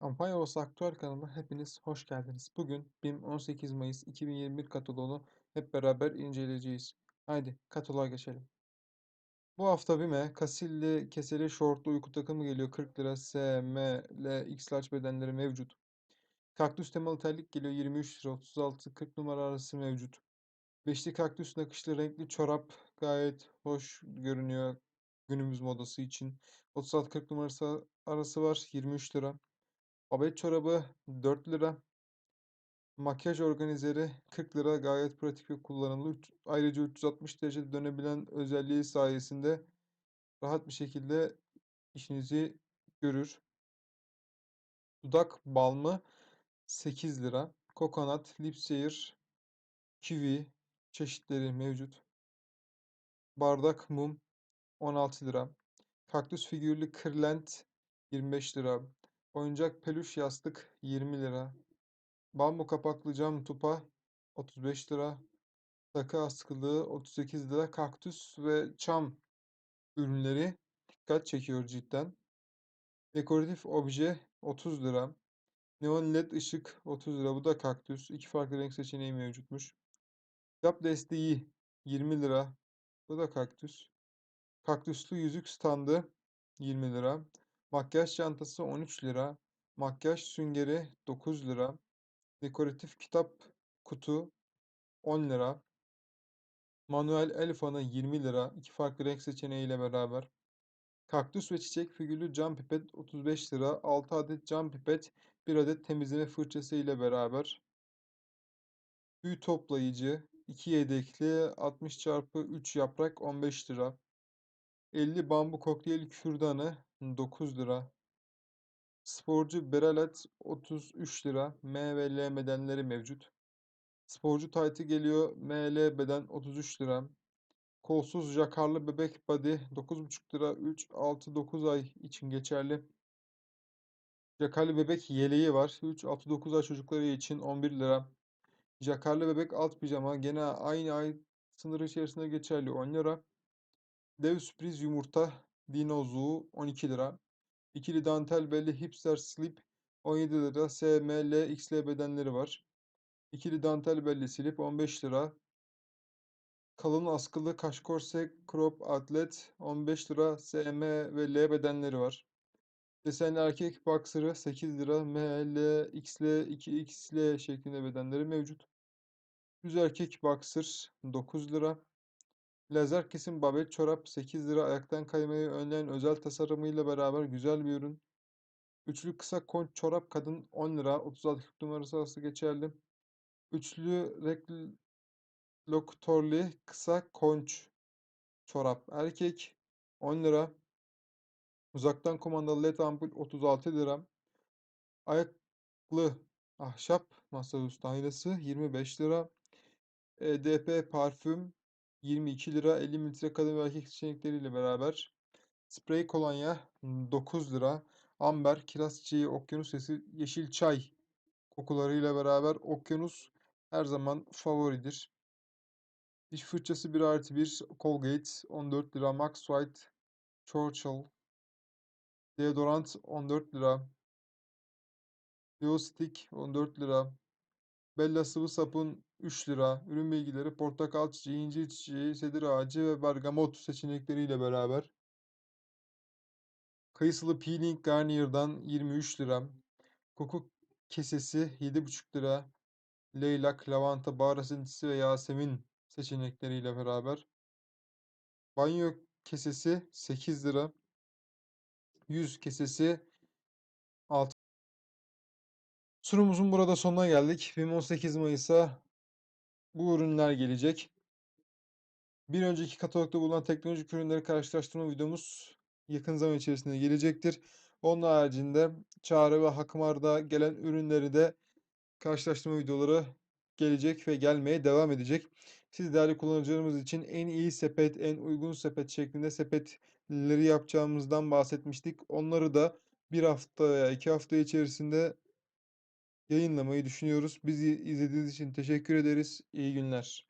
Kampanya Havası Aktüel kanalına hepiniz hoş geldiniz. Bugün BİM 18 Mayıs 2021 kataloğunu hep beraber inceleyeceğiz. Haydi kataloğa geçelim. Bu hafta BİM'e kasilli keseli şortlu uyku takımı geliyor 40 lira. S, M, L, X large bedenleri mevcut. Kaktüs temalı terlik geliyor 23 lira 36-40 numara arası mevcut. Beşli kaktüs nakışlı renkli çorap gayet hoş görünüyor günümüz modası için. 36-40 numarası arası var 23 lira. Babet çorabı 4 lira. Makyaj organizeri 40 lira. Gayet pratik ve kullanımlı. Ayrıca 360 derecede dönebilen özelliği sayesinde rahat bir şekilde işinizi görür. Dudak balmı 8 lira. Coconut, Lip Sear, Kiwi çeşitleri mevcut. Bardak mum 16 lira. Kaktüs figürlü kırlent 25 lira. Oyuncak peluş yastık 20 lira. Bambu kapaklı cam tupa 35 lira. Takı askılığı 38 lira. Kaktüs ve çam ürünleri dikkat çekiyor cidden. Dekoratif obje 30 lira. Neon led ışık 30 lira. Bu da kaktüs. İki farklı renk seçeneği mevcutmuş. Yap desteği 20 lira. Bu da kaktüs. Kaktüslü yüzük standı 20 lira. Makyaj çantası 13 lira. Makyaj süngeri 9 lira. Dekoratif kitap kutu 10 lira. Manuel el fanı 20 lira. İki farklı renk seçeneğiyle beraber. Kaktüs ve çiçek figürlü cam pipet 35 lira. 6 adet cam pipet, 1 adet temizleme fırçası ile beraber. Tüy toplayıcı 2 yedekli 60 çarpı 3 yaprak 15 lira. 50 bambu kokteyl kürdanı 9 lira. Sporcu beralet 33 lira. M ve L bedenleri mevcut. Sporcu taytı geliyor. ML beden 33 lira. Kolsuz jakarlı bebek body 9,5 lira. 3, 6, 9 ay için geçerli. Jakarlı bebek yeleği var. 3, 6, 9 ay çocukları için 11 lira. Jakarlı bebek alt pijama gene aynı ay sınırı içerisinde geçerli 10 lira. Dev sürpriz yumurta dinozu 12 lira. İkili dantel belli hipster slip 17 lira. S, M, L, XL bedenleri var. İkili dantel belli slip 15 lira. Kalın askılı kaşkorse crop atlet 15 lira. S, M ve L bedenleri var. Desenli erkek boxer'ı 8 lira. M, L, XL, 2XL şeklinde bedenleri mevcut. Düz erkek boxer 9 lira. Lazer kesim babet çorap 8 lira. Ayaktan kaymayı önleyen özel tasarımıyla beraber güzel bir ürün. Üçlü kısa konç çorap kadın 10 lira. 36 numarası arası geçerli. Üçlü rekloktörlü kısa konç çorap erkek 10 lira. Uzaktan kumandalı led ampul 36 lira. Ayaklı ahşap masaüstü aynası 25 lira. EDP parfüm 22 lira. 50 mililitre kadın ve erkek seçenekleriyle beraber. Sprey kolonya 9 lira. Amber, kiraz çiçeği, okyanus sesi, yeşil çay kokularıyla beraber okyanus her zaman favoridir. Diş fırçası 1 artı 1 Colgate 14 lira. Max White Churchill Deodorant 14 lira. Deo Stick 14 lira. Bella sıvı sapun 3 lira. Ürün bilgileri portakal çiçeği, incir çiçeği, sedir ağacı ve bergamot seçenekleriyle beraber. Kayısılı peeling Garnier'dan 23 lira. Koku kesesi 7,5 lira. Leylak, lavanta, bahar esintisi ve yasemin seçenekleriyle beraber. Banyo kesesi 8 lira. Yüz kesesi Sunumumuzun burada sonuna geldik. BİM 18 Mayıs'a bu ürünler gelecek. Bir önceki katalogda bulunan teknolojik ürünleri karşılaştırma videomuz yakın zaman içerisinde gelecektir. Onun haricinde Çağrı ve Hakmar'da gelen ürünleri de karşılaştırma videoları gelecek ve gelmeye devam edecek. Siz değerli kullanıcılarımız için en iyi sepet, en uygun sepet şeklinde sepetleri yapacağımızdan bahsetmiştik. Onları da bir hafta veya iki hafta içerisinde yayınlamayı düşünüyoruz. Bizi izlediğiniz için teşekkür ederiz. İyi günler.